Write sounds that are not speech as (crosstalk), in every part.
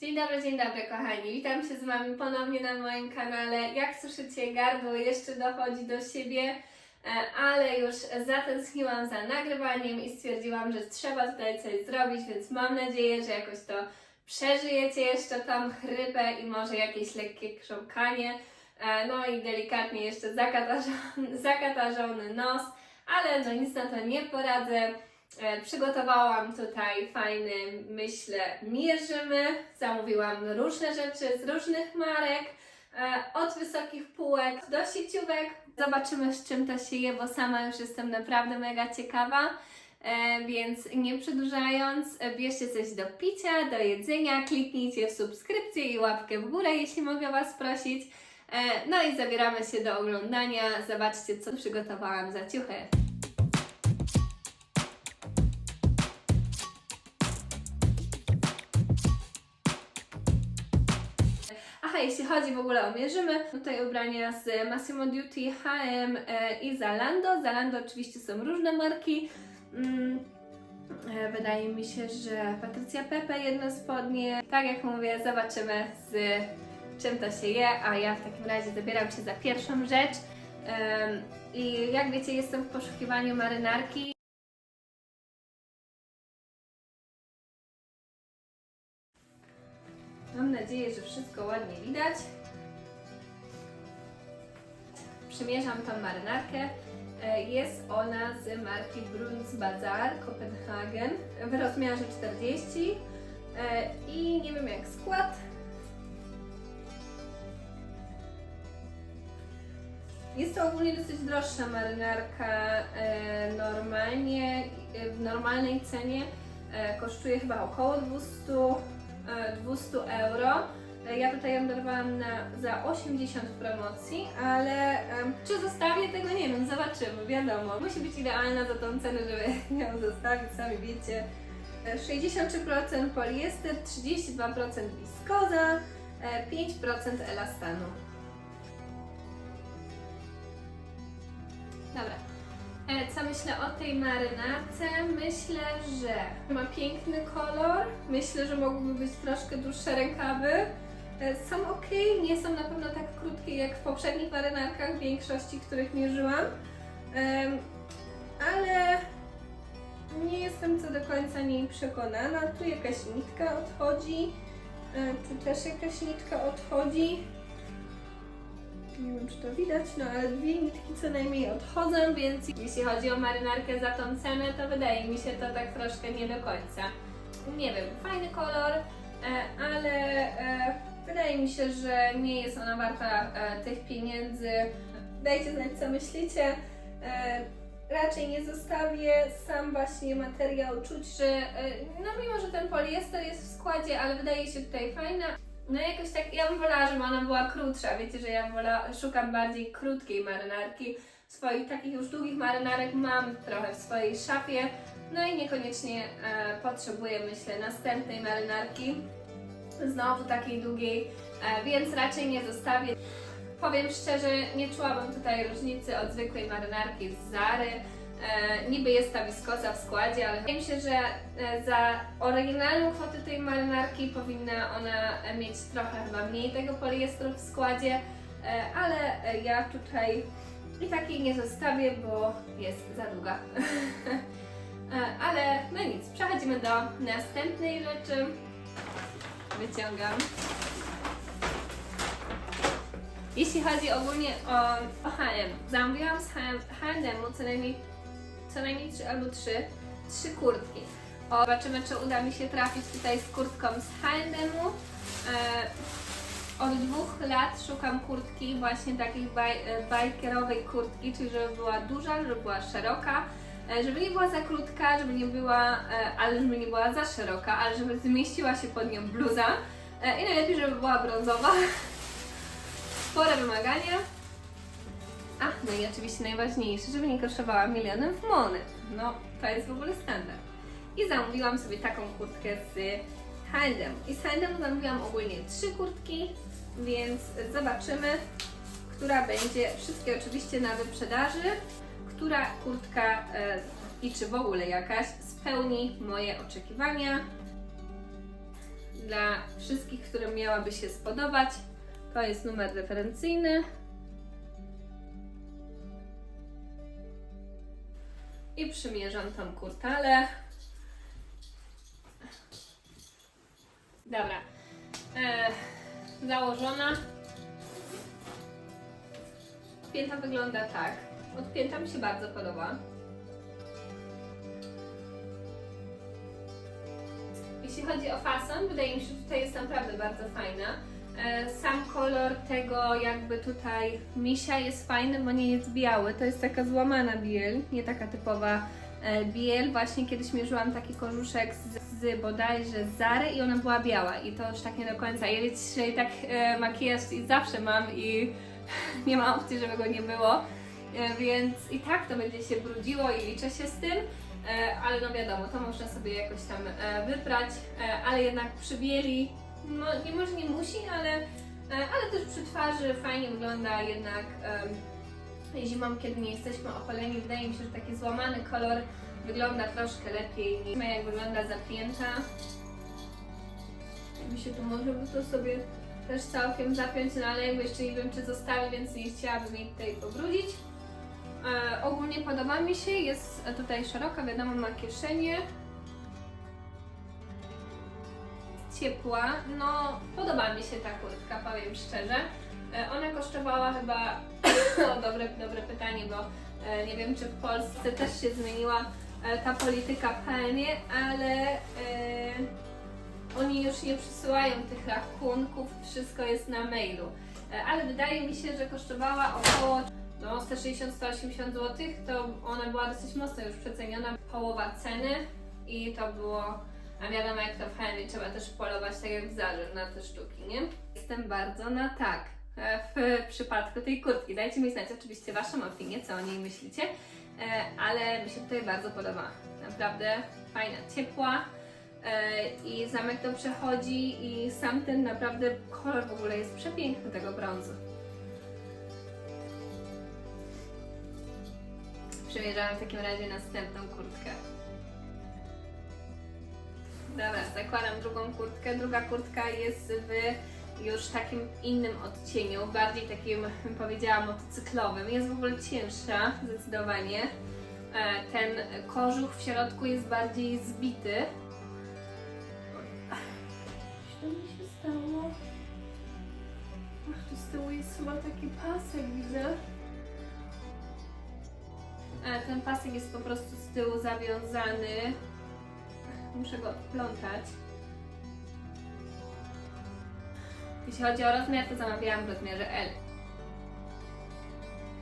Dzień dobry, dzień dobry kochani. Witam się z Wami ponownie na moim kanale. Jak słyszycie, gardło jeszcze dochodzi do siebie, e, ale już zatęskniłam za nagrywaniem i stwierdziłam, że trzeba tutaj coś zrobić, więc mam nadzieję, że jakoś to przeżyjecie jeszcze tą chrypę i może jakieś lekkie krząkanie. E, No i delikatnie jeszcze zakatarzony nos, ale no nic na to nie poradzę. E, Przygotowałam tutaj fajny, myślę, mierzymy. Zamówiłam różne rzeczy z różnych marek, e, od wysokich półek do sieciówek. Zobaczymy, z czym to się je, bo sama już jestem naprawdę mega ciekawa. E, Więc nie przedłużając, bierzcie coś do picia, do jedzenia, kliknijcie w subskrypcję i łapkę w górę, jeśli mogę Was prosić. No i zabieramy się do oglądania. Zobaczcie, co przygotowałam za ciuchy. Jeśli chodzi w ogóle o mierzymy, tutaj ubrania z Massimo Duty, H&M e, i Zalando. Zalando oczywiście są różne marki. Mm, e, Wydaje mi się, że Patrycja Pepe jedno spodnie. Tak jak mówię, zobaczymy z czym to się je, a ja w takim razie zabieram się za pierwszą rzecz. I jak wiecie, jestem w poszukiwaniu marynarki. Mam nadzieję, że wszystko ładnie widać. Przymierzam tą marynarkę. E, Jest ona z marki Bruns Bazaar Copenhagen w rozmiarze 40 E, i nie wiem jak skład. Jest to ogólnie dosyć droższa marynarka. E, Normalnie, w normalnej cenie kosztuje chyba około 200 e, 200 euro. E, Ja tutaj ją dorwałam na, za 80 w promocji, ale em, czy zostawię tego nie wiem, zobaczymy, wiadomo. Musi być idealna za tą cenę, żeby (laughs) ją zostawić, sami wiecie. E, 63% poliester, 32% wiskoza, e, 5% elastanu. Myślę o tej marynarce? Myślę, że ma piękny kolor. Myślę, że mogłyby być troszkę dłuższe rękawy. E, Są ok, nie są na pewno tak krótkie jak w poprzednich marynarkach, w większości, których mierzyłam. Ale nie jestem co do końca niej przekonana. Tu jakaś nitka odchodzi. E, Tu też jakaś nitka odchodzi. Nie wiem, czy to widać, no ale dwie nitki co najmniej odchodzą, więc jeśli chodzi o marynarkę za tą cenę, to wydaje mi się to tak troszkę nie do końca. Nie wiem, fajny kolor, e, ale e, wydaje mi się, że nie jest ona warta e, tych pieniędzy. Dajcie znać, co myślicie. Raczej nie zostawię. Sam właśnie materiał czuć, że no mimo, że ten poliester jest w składzie, ale wydaje się tutaj fajna. No jakoś tak, ja bym wolała, żeby ona była krótsza. Wiecie, że ja wola, szukam bardziej krótkiej marynarki. Swoich takich już długich marynarek mam trochę w swojej szafie. No i niekoniecznie e, potrzebuję, myślę, następnej marynarki. Znowu takiej długiej, e, więc raczej nie zostawię. Powiem szczerze, nie czułabym tutaj różnicy od zwykłej marynarki z Zary. E, niby jest ta wiskoza w składzie, ale wydaje mi się, że e, za oryginalną kwotę tej marynarki powinna ona mieć trochę chyba mniej tego poliestru w składzie, e, ale e, ja tutaj i takiej nie zostawię, bo jest za długa. (laughs) E, ale no nic, przechodzimy do następnej rzeczy. Wyciągam. Jeśli chodzi ogólnie o, o H&M, zamówiłam z H&M co najmniej, co najmniej trzy albo trzy, trzy kurtki. O, zobaczymy, czy uda mi się trafić tutaj z kurtką z H&M-u. E, od dwóch lat szukam kurtki, właśnie takiej baj, e, bajkerowej kurtki, czyli żeby była duża, żeby była szeroka, e, żeby nie była za krótka, żeby nie była, e, ale żeby nie była za szeroka, ale żeby zmieściła się pod nią bluza i najlepiej, żeby była brązowa. (laughs) Spore wymagania. A, no i oczywiście najważniejsze, żeby nie kosztowała milionem w monet. No, to jest w ogóle standard. I zamówiłam sobie taką kurtkę z H&M. I z H&M zamówiłam ogólnie trzy kurtki, więc zobaczymy, która będzie, wszystkie oczywiście na wyprzedaży, która kurtka e, i czy w ogóle jakaś spełni moje oczekiwania. dla wszystkich, którym miałaby się spodobać. To jest numer referencyjny. I przymierzam tą kurtalę. Dobra. E, założona. Pięta wygląda tak. Odpięta mi się bardzo podoba. Jeśli chodzi o fason, wydaje mi się, że tutaj jest naprawdę bardzo fajna. E, Sam kolor tego jakby tutaj misia jest fajny, bo nie jest biały. To jest taka złamana biel, nie taka typowa e, biel. Właśnie kiedyś mierzyłam taki korzuszek z, z bodajże Zary i ona była biała i to już tak nie do końca. Ja wiecie, i tak e, makijaż i zawsze mam i (laughs) nie ma opcji, żeby go nie było. E, Więc i tak to będzie się brudziło i liczę się z tym. E, ale no wiadomo, to można sobie jakoś tam e, wyprać, e, ale jednak przy bieli, no nie może nie musi, ale, e, ale też przy twarzy fajnie wygląda jednak em, zimą, kiedy nie jesteśmy opaleni. Wydaje mi się, że taki złamany kolor wygląda troszkę lepiej niż jak wygląda zapięta. Jakby się tu może by to sobie też całkiem zapiąć, no ale jakby jeszcze nie wiem czy zostawi, więc nie chciałabym jej tutaj pobrudzić. E, ogólnie podoba mi się, jest tutaj szeroka, wiadomo, ma kieszenie. Ciepła, no podoba mi się ta kurtka, powiem szczerze. E, ona kosztowała chyba, (coughs) o, dobre, dobre pytanie, bo e, nie wiem czy w Polsce też się zmieniła e, ta polityka PMie, ale oni już nie przysyłają tych rachunków, wszystko jest na mailu. Ale wydaje mi się, że kosztowała około no 160-180 zł, to ona była dosyć mocno już przeceniona, połowa ceny i to było, a wiadomo jak to w Henry, trzeba też polować tak jak w Zarze na te sztuki, nie? Jestem bardzo na tak e, w przypadku tej kurtki. Dajcie mi znać oczywiście Waszą opinię, co o niej myślicie, e, ale mi się tutaj bardzo podoba. Naprawdę fajna, ciepła e, i zamek to przechodzi i sam ten naprawdę kolor w ogóle jest przepiękny tego brązu. Przymierzałam w takim razie następną kurtkę. Dobra, zakładam drugą kurtkę. Druga kurtka jest w już takim innym odcieniu, bardziej takim, bym powiedziała, motocyklowym. Jest w ogóle cięższa, zdecydowanie. E, Ten kożuch w środku jest bardziej zbity. Co mi się stało? Ach, tu z tyłu jest chyba taki pasek, widzę. E, Ten pasek jest po prostu z tyłu zawiązany. Muszę go odplątać. Jeśli chodzi o rozmiar, to zamawiałam w rozmiarze L.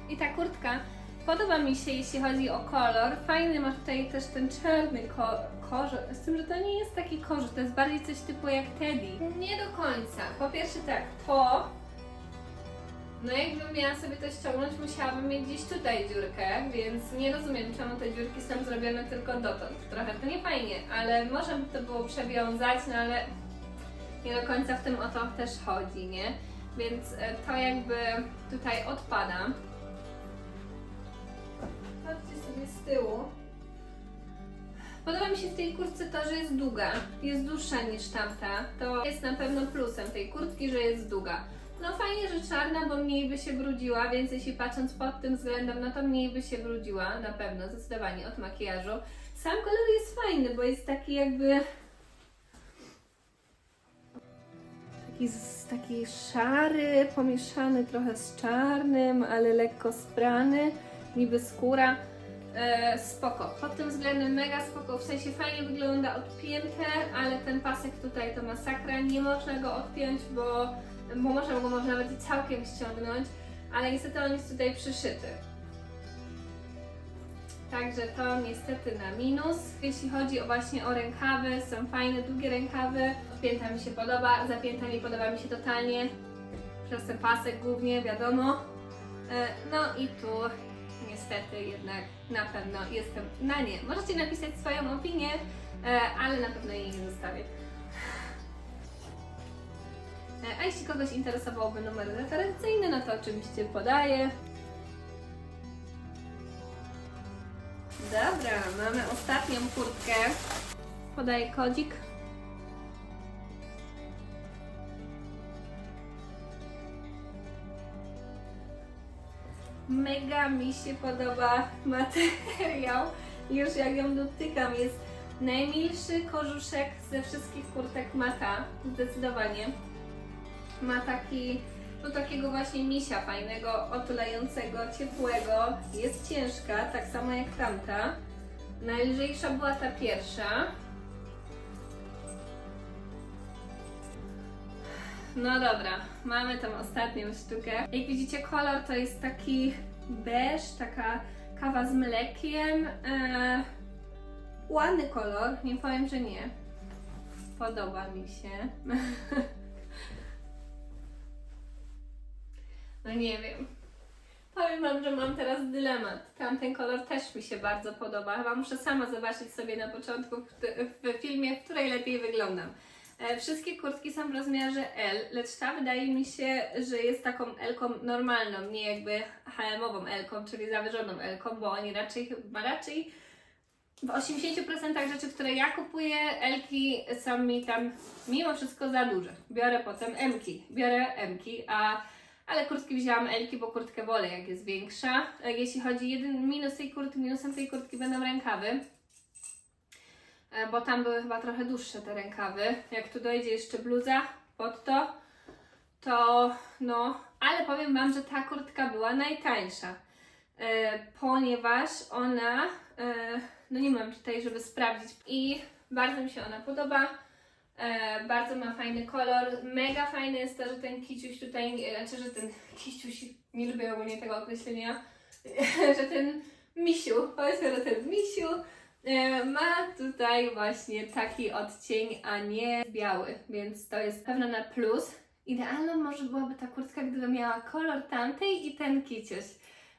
I ta kurtka podoba mi się, jeśli chodzi o kolor. Fajny ma tutaj też ten czarny ko z tym, że to nie jest taki kożuch, to jest bardziej coś typu jak Teddy. Nie do końca. Po pierwsze tak, to no jakbym miała sobie to ściągnąć, musiałabym mieć gdzieś tutaj dziurkę, więc nie rozumiem czemu te dziurki są zrobione tylko dotąd. Trochę to nie fajnie, ale można by to było przewiązać, no ale nie do końca w tym o to też chodzi, nie? Więc e, to jakby tutaj odpada. Patrzcie sobie z tyłu. Podoba mi się w tej kurtce to, że jest długa. Jest dłuższa niż tamta. To jest na pewno plusem tej kurtki, że jest długa. No fajnie, że czarna, bo mniej by się brudziła, więc jeśli patrząc pod tym względem, no to mniej by się brudziła, na pewno, zdecydowanie od makijażu. Sam kolor jest fajny, bo jest taki jakby... Taki, taki szary, pomieszany trochę z czarnym, ale lekko sprany, niby skóra. E, spoko. Pod tym względem mega spoko, w sensie fajnie wygląda odpięte, ale ten pasek tutaj to masakra, nie można go odpiąć, bo, bo można go można i całkiem ściągnąć, ale niestety on jest tutaj przyszyty. Także to niestety na minus. Jeśli chodzi o właśnie o rękawy, są fajne, długie rękawy. Odpięta mi się podoba, zapięta nie podoba mi się totalnie. Przez ten pasek głównie, wiadomo. E, No i tu niestety jednak na pewno jestem na nie. Możecie napisać swoją opinię, e, ale na pewno jej nie zostawię. E, a jeśli kogoś interesowałby numer referencyjny, no to oczywiście podaję. Dobra, mamy ostatnią kurtkę. Podaję kodzik. Mega mi się podoba materiał. Już jak ją dotykam, jest najmilszy kożuszek ze wszystkich kurtek Maka. Zdecydowanie. Ma taki, no takiego właśnie misia fajnego, otulającego, ciepłego. Jest ciężka, tak samo jak tamta. Najlżejsza była ta pierwsza. No dobra, mamy tą ostatnią sztukę. Jak widzicie, kolor to jest taki beż, taka kawa z mlekiem. Eee, ładny kolor, nie powiem, że nie. Podoba mi się. (laughs) No nie wiem. Powiem Wam, że mam teraz dylemat. Tamten kolor też mi się bardzo podoba. Chyba muszę sama zobaczyć sobie na początku w, filmie, w której lepiej wyglądam. E, Wszystkie kurtki są w rozmiarze L, lecz ta wydaje mi się, że jest taką L-ką normalną, nie jakby HM-ową L-ką, czyli zawyżoną L-ką, bo oni raczej chyba raczej w 80% rzeczy, które ja kupuję, L-ki są mi tam mimo wszystko za duże. Biorę potem M-ki, biorę M-ki, a ale kurtki wzięłam Elki, bo kurtkę wolę jak jest większa. E, Jeśli chodzi jeden minus tej kurtki, minusem tej kurtki będą rękawy. E, Bo tam były chyba trochę dłuższe te rękawy. Jak tu dojdzie jeszcze bluza pod to, to no, ale powiem Wam, że ta kurtka była najtańsza. E, ponieważ ona, no nie mam tutaj, żeby sprawdzić i bardzo mi się ona podoba. E, bardzo ma fajny kolor. Mega fajne jest to, że ten kiciuś tutaj, e, znaczy, że ten kiciuś, nie lubię ogólnie tego określenia, (laughs) że ten misiu, powiedzmy, że ten misiu e, ma tutaj właśnie taki odcień, a nie biały, więc to jest pewno na plus. Idealną może byłaby ta kurtka, gdyby miała kolor tamtej i ten kiciuś.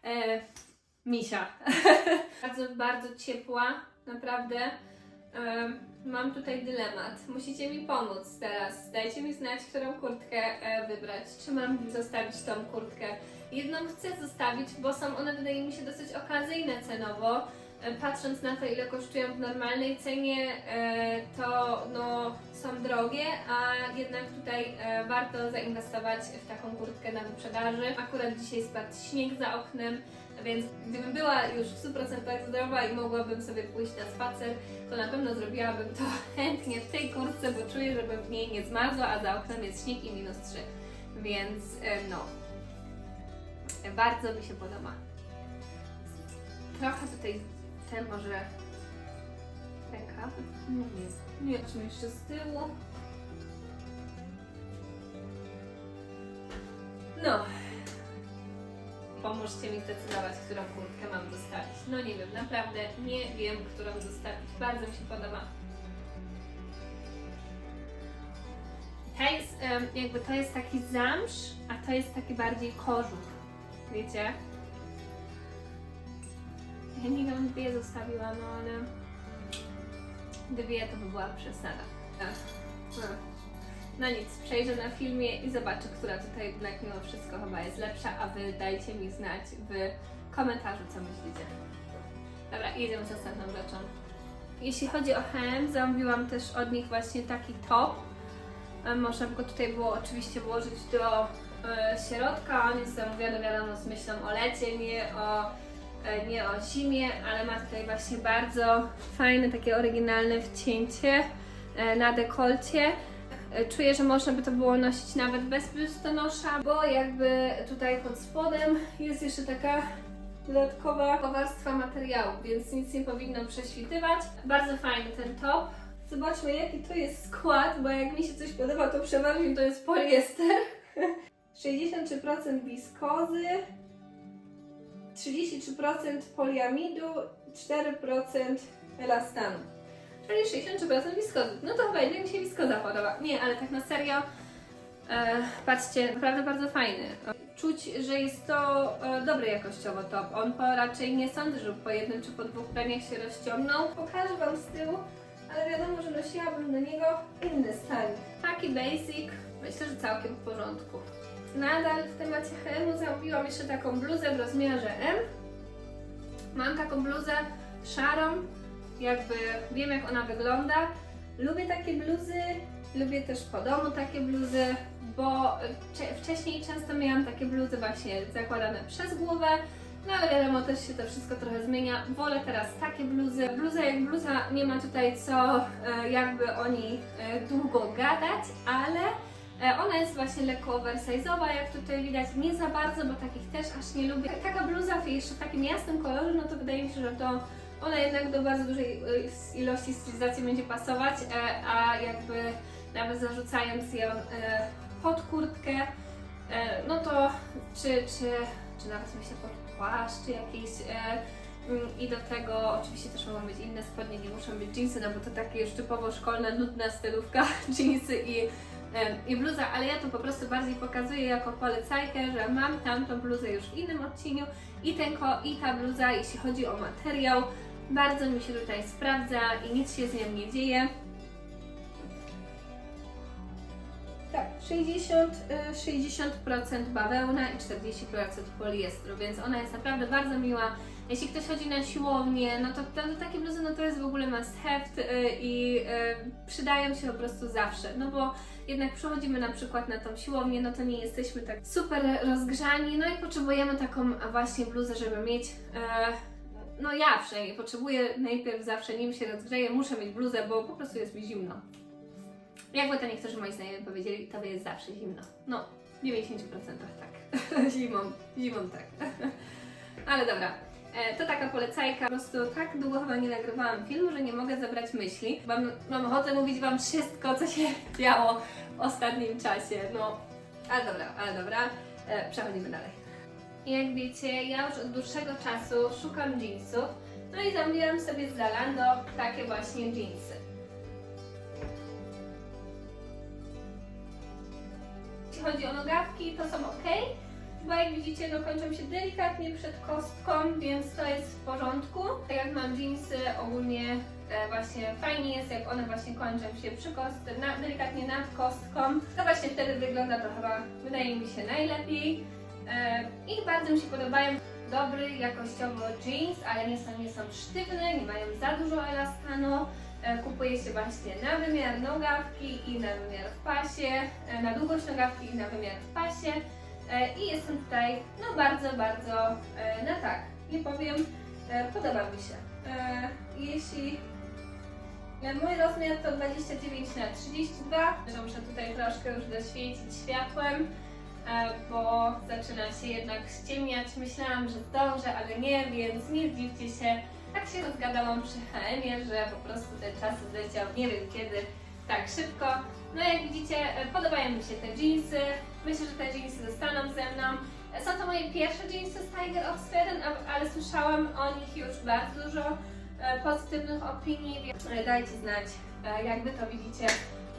E, misia. (laughs) bardzo, bardzo ciepła, naprawdę. Mam tutaj dylemat. Musicie mi pomóc teraz. Dajcie mi znać, którą kurtkę e, wybrać. Czy mam zostawić tą kurtkę? Jedną chcę zostawić, bo są one, wydaje mi się, dosyć okazyjne cenowo. E, Patrząc na to, ile kosztują w normalnej cenie, e, to no, są drogie, a jednak tutaj e, warto zainwestować w taką kurtkę na wyprzedaży. Akurat dzisiaj spadł śnieg za oknem, więc gdybym była już w 100% zdrowa i mogłabym sobie pójść na spacer, to na pewno zrobiłabym to (laughs) chętnie w tej kurtce, bo czuję, żebym w niej nie zmarzła, a za oknem jest śnieg i minus 3. Więc no, bardzo mi się podoba. Trochę tutaj te może rękawy? No nie. Nie, z tyłu? No. Pomóżcie mi zdecydować, którą kurtkę mam zostawić. No nie wiem, naprawdę nie wiem, którą zostawić. Bardzo mi się podoba. Ta jest, jakby to jest taki zamsz, a to jest taki bardziej kożuch. Wiecie? Ja nie wiem, dwie zostawiłam, no ale dwie to by była przesada. Ach, no. No nic, przejrzę na filmie i zobaczę, która tutaj jednak mimo wszystko chyba jest lepsza, a wy dajcie mi znać w komentarzu, co myślicie. Dobra, jedziemy z następną rzeczą. Jeśli chodzi o H&M, zamówiłam też od nich właśnie taki top. E, Można go tutaj było oczywiście włożyć do e, środka. On jest zamówiony, wiadomo, z myślą o lecie, nie o, nie o zimie, ale ma tutaj właśnie bardzo fajne, takie oryginalne wcięcie e, na dekolcie. E, Czuję, że można by to było nosić nawet bez biustonosza, bo jakby tutaj pod spodem jest jeszcze taka dodatkowa warstwa materiału, więc nic nie powinno prześwitywać. Bardzo fajny ten top. Zobaczmy jaki to jest skład, bo jak mi się coś podoba, to przeważnie to jest poliester. (laughs) 63% wiskozy, 33% poliamidu, 4% elastanu. Czyli 63% wiskozy. No to chyba jednak mi się wiskoza podoba. Nie, ale tak na serio, e, patrzcie, naprawdę bardzo fajny. Czuć, że jest to e, dobry jakościowo top. On po, raczej nie sądzę, żeby po jednym czy po dwóch praniach się rozciągnął. Pokażę Wam z tyłu, ale wiadomo, że nosiłabym do niego inny stanik. Taki basic, myślę, że całkiem w porządku. Nadal w temacie HM zamówiłam jeszcze taką bluzę w rozmiarze M. Mam taką bluzę szarą, jakby wiem jak ona wygląda. Lubię takie bluzy, lubię też po domu takie bluzy. bo cze- wcześniej często miałam takie bluzy właśnie zakładane przez głowę, no ale wiadomo, też się to wszystko trochę zmienia. Wolę teraz takie bluzy. Bluza jak bluza, nie ma tutaj co e, jakby o niej e, długo gadać, ale ona jest właśnie lekko oversize'owa, jak tutaj widać, nie za bardzo, bo takich też aż nie lubię. Taka bluza jeszcze takim jasnym kolorze, no to wydaje mi się, że to ona jednak do bardzo dużej e, ilości stylizacji będzie pasować, e, a jakby nawet zarzucając ją e, pod kurtkę, e, no to czy, czy, czy nawet myślę pod płaszcz jakiś e, mm, i do tego oczywiście też mogą być inne spodnie, nie muszą być jeansy, no bo to takie już typowo szkolna, nudna stylówka, (laughs) jeansy i, e, i bluza, ale ja tu po prostu bardziej pokazuję jako polecajkę, że mam tamtą bluzę już w innym odcieniu i, ten i ta bluza, jeśli chodzi o materiał, bardzo mi się tutaj sprawdza i nic się z nią nie dzieje. Tak, 60, y, 60% bawełna i 40% poliestru, więc ona jest naprawdę bardzo miła. Jeśli ktoś chodzi na siłownię, no to, to, to takie bluzy no to jest w ogóle must have y, i y, przydają się po prostu zawsze, no bo jednak przychodzimy na przykład na tą siłownię, no to nie jesteśmy tak super rozgrzani, no i potrzebujemy taką właśnie bluzę, żeby mieć e, no ja przynajmniej potrzebuję najpierw zawsze, nim się rozgrzeję, muszę mieć bluzę, bo po prostu jest mi zimno. Jakby to niektórzy moi znajomi powiedzieli, to jest zawsze zimno. No, w 90% tak. (laughs) zimą, zimą tak. (laughs) Ale dobra. E, To taka polecajka. Po prostu tak długo chyba nie nagrywałam filmu, że nie mogę zebrać myśli. Mam, mam ochotę mówić Wam wszystko, co się (laughs) działo w ostatnim czasie. No, ale dobra, ale dobra. E, Przechodzimy dalej. Jak wiecie, ja już od dłuższego czasu szukam jeansów. No i zamówiłam sobie z Zalando takie właśnie jeansy. Jeśli chodzi o nogawki, to są ok. Bo jak widzicie, no kończą się delikatnie przed kostką, więc to jest w porządku. Tak jak mam jeansy, ogólnie e, właśnie fajnie jest, jak one właśnie kończą się przy kostce, na, delikatnie nad kostką. To właśnie wtedy wygląda to chyba, wydaje mi się, najlepiej. E, I bardzo mi się podobają. Dobry, jakościowo jeans, ale nie są, nie są sztywne, nie mają za dużo elastanu. E, Kupuje się właśnie na wymiar nogawki i na wymiar w pasie, na długość nogawki i na wymiar w pasie. E, I jestem tutaj no bardzo, bardzo e, na tak. Nie powiem, e, podoba mi się. Jeśli mój rozmiar to 29 na 32, że muszę tutaj troszkę już doświecić światłem, bo zaczyna się jednak ściemniać. Myślałam, że zdążę, ale nie, więc nie zdziwcie się. Tak się rozgadałam przy HM-ie, że po prostu ten czas zleciał nie wiem kiedy, tak szybko. No jak widzicie, e, podobają mi się te jeansy. Myślę, że te jeansy zostaną ze mną. E, Są to moje pierwsze jeansy z Tiger of Sweden, ale słyszałam o nich już bardzo dużo e, pozytywnych opinii, więc dajcie znać, jak wy to widzicie,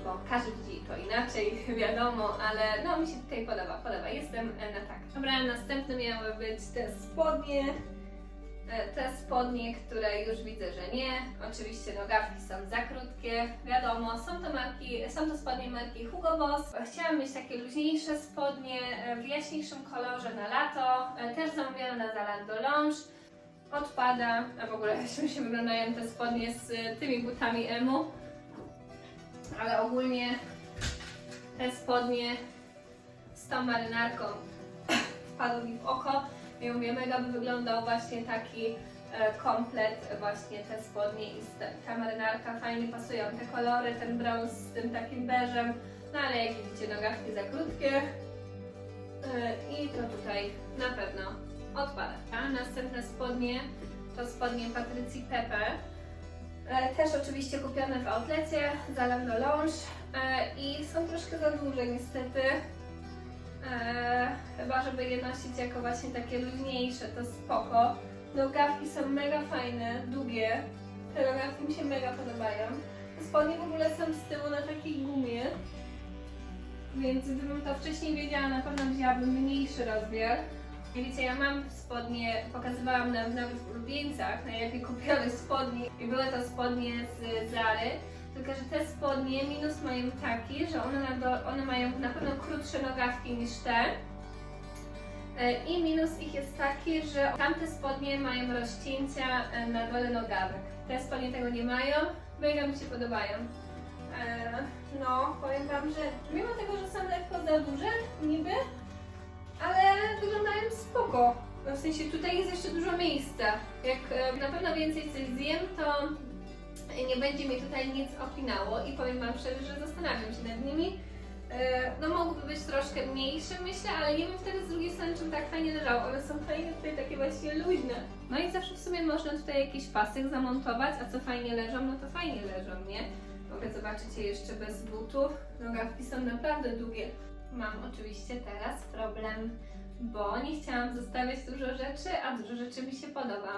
bo każdy widzi to inaczej, (laughs) wiadomo, ale no mi się tutaj podoba, podoba. Jestem na tak. Dobra, następne miały być te spodnie. E, Te spodnie, które już widzę, że nie. Oczywiście nogawki są za krótkie, wiadomo, są to marki, są to spodnie marki Hugo Boss. Chciałam mieć takie luźniejsze spodnie e, w jaśniejszym kolorze na lato. E, Też zamówiłam na Zalando Lounge. Odpada, a w ogóle (laughs) śmiesznie wyglądają te spodnie z tymi butami emu. Ale ogólnie te spodnie z tą marynarką (laughs) wpadły mi w oko. I mówię, mega by wyglądał właśnie taki e, komplet, właśnie te spodnie i ta marynarka. Fajnie pasują te kolory, ten brąz z tym takim beżem. No ale jak widzicie, nogawki za krótkie. E, I to tutaj na pewno odpada. A następne spodnie to spodnie Patrycji Pepe. E, Też oczywiście kupione w outlecie Zalando Lounge e, i są troszkę za duże niestety. Eee, chyba, żeby je nosić jako właśnie takie luźniejsze, to spoko. Nogawki są mega fajne, długie. Te nogawki mi się mega podobają. Spodnie w ogóle są z tyłu na takiej gumie. Więc gdybym to wcześniej wiedziała, na pewno wzięłabym mniejszy rozmiar. Wiecie, ja mam spodnie, pokazywałam nam nawet w ulubieńcach, najlepiej kupione spodnie. I były to spodnie z Zary. Tylko, że te spodnie minus mają taki, że one, na do, one mają na pewno krótsze nogawki niż te. E, I minus ich jest taki, że tamte spodnie mają rozcięcia e, na dole nogawek. Te spodnie tego nie mają, mega mi się podobają. E, No, powiem Wam, że mimo tego, że są lekko za duże, niby, ale wyglądają spoko. No, W sensie tutaj jest jeszcze dużo miejsca. Jak na pewno więcej coś zjem, to nie będzie mi tutaj nic opinało i powiem Wam szczerze, że zastanawiam się nad nimi. E, No mogłyby być troszkę mniejsze myślę, ale nie wiem wtedy z drugiej strony, czym tak fajnie leżało. One są fajnie tutaj takie właśnie luźne. No i zawsze w sumie można tutaj jakiś pasek zamontować, a co fajnie leżą, no to fajnie leżą, nie? Mogę zobaczyć je jeszcze bez butów. Nogawki są naprawdę długie. Mam oczywiście teraz problem, bo nie chciałam zostawiać dużo rzeczy, a dużo rzeczy mi się podoba.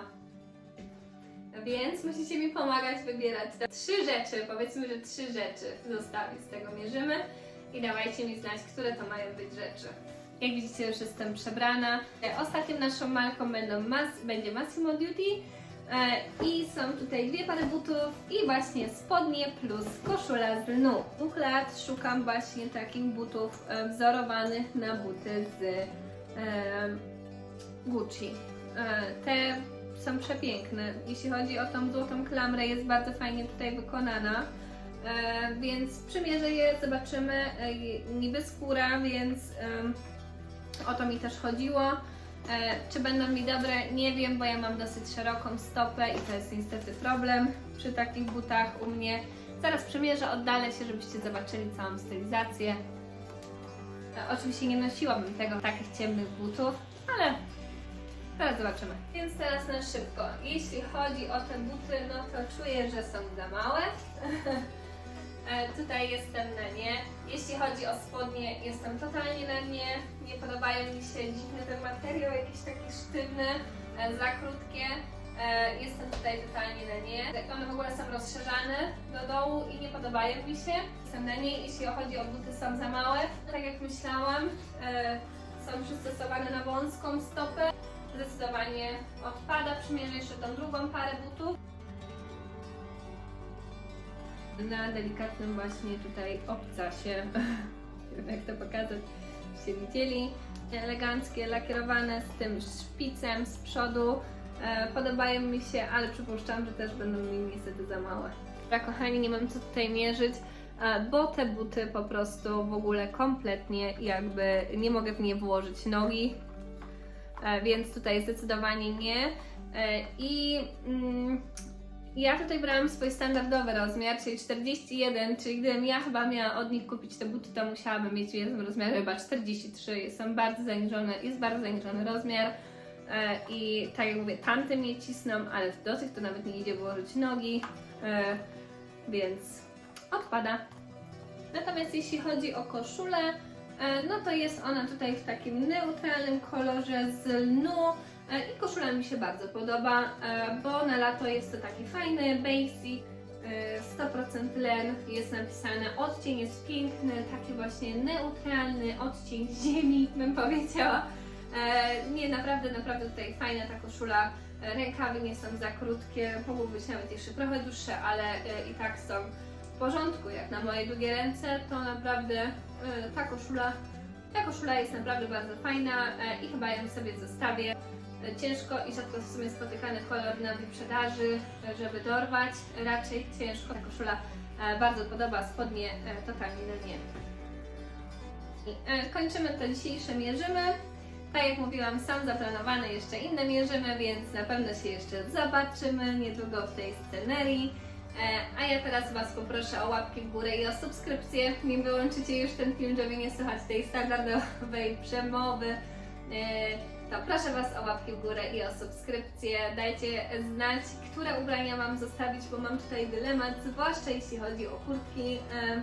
Więc musicie mi pomagać wybierać te trzy rzeczy, powiedzmy, że trzy rzeczy zostawić, z tego mierzymy i dawajcie mi znać, które to mają być rzeczy. Jak widzicie, już jestem przebrana. Ostatnią naszą marką będą mas, będzie Massimo Duty e, i są tutaj dwie pary butów i właśnie spodnie plus koszula z lnu. Dwóch lat szukam właśnie takich butów e, wzorowanych na buty z e, Gucci. Te są przepiękne. Jeśli chodzi o tą złotą klamrę, jest bardzo fajnie tutaj wykonana. E, więc przymierzę je, zobaczymy. E, niby skóra, więc em, o to mi też chodziło. E, czy będą mi dobre? Nie wiem, bo ja mam dosyć szeroką stopę i to jest niestety problem przy takich butach u mnie. Zaraz przymierzę, oddalę się, żebyście zobaczyli całą stylizację. E, oczywiście nie nosiłabym tego takich ciemnych butów, ale Teraz zobaczymy. Więc teraz na szybko. Jeśli chodzi o te buty, no to czuję, że są za małe. (laughs) E, Tutaj jestem na nie. Jeśli chodzi o spodnie, jestem totalnie na nie. Nie podobają mi się dziwny ten materiał, jakiś taki sztywny, e, za krótkie. E, Jestem tutaj totalnie na nie. One w ogóle są rozszerzane do dołu i nie podobają mi się. Jestem na nie. Jeśli chodzi o buty, są za małe. Tak jak myślałam, są przystosowane na wąską stopę zdecydowanie odpada. Przymierzę jeszcze tą drugą parę butów. Na delikatnym właśnie tutaj obcasie, (laughs) jak to pokazać, byście widzieli. Eleganckie, lakierowane z tym szpicem z przodu. E, podobają mi się, ale przypuszczam, że też będą mi niestety za małe. Dobra kochani, nie mam co tutaj mierzyć, e, bo te buty po prostu w ogóle kompletnie jakby nie mogę w nie włożyć nogi, więc tutaj zdecydowanie nie. E, I mm, ja tutaj brałam swój standardowy rozmiar, czyli 41, czyli gdybym ja chyba miała od nich kupić te buty, to musiałabym mieć w jednym rozmiarze chyba 43. Są bardzo zaniżone, jest bardzo zaniżony rozmiar. E, I tak jak mówię, tamte mnie cisną, ale do tych to nawet nie idzie włożyć nogi, e, więc odpada. Natomiast jeśli chodzi o koszulę, E, no to jest ona tutaj w takim neutralnym kolorze z lnu e, i koszula mi się bardzo podoba, e, bo na lato jest to taki fajny basic, e, 100% len, jest napisane odcień jest piękny, taki właśnie neutralny odcień ziemi bym powiedziała. E, Nie, naprawdę, naprawdę tutaj fajna ta koszula, E, rękawy nie są za krótkie, mogły być nawet jeszcze trochę dłuższe, ale e, i tak są w porządku, jak na moje długie ręce, to naprawdę e, ta koszula, ta koszula jest naprawdę bardzo fajna e, i chyba ją sobie zostawię. E, Ciężko i rzadko w sumie spotykany kolor na wyprzedaży, żeby dorwać. Raczej ciężko. Ta koszula bardzo podoba, spodnie totalnie na nie. I, Kończymy to dzisiejsze mierzymy. Tak jak mówiłam, są zaplanowane jeszcze inne mierzymy, więc na pewno się jeszcze zobaczymy niedługo w tej scenerii. E, A ja teraz Was poproszę o łapki w górę i o subskrypcję. Nie wyłączycie już ten film, żeby nie słuchać tej standardowej (laughs) przemowy. E, To proszę Was o łapki w górę i o subskrypcję. Dajcie znać, które ubrania mam zostawić, bo mam tutaj dylemat, zwłaszcza jeśli chodzi o kurtki. E,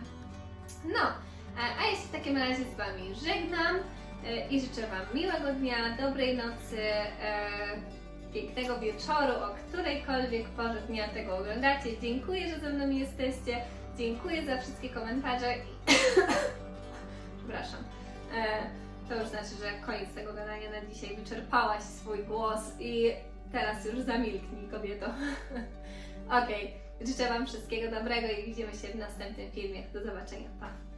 No, a ja się w takim razie z Wami żegnam i życzę Wam miłego dnia, dobrej nocy, pięknego wieczoru, o którejkolwiek porze dnia tego oglądacie. Dziękuję, że ze mną jesteście. Dziękuję za wszystkie komentarze. (coughs) Przepraszam. E, to już znaczy, że koniec tego gadania na dzisiaj. Wyczerpałaś swój głos i teraz już zamilknij, kobieto. (laughs) Okej, życzę Wam wszystkiego dobrego i widzimy się w następnym filmie. Do zobaczenia. Pa!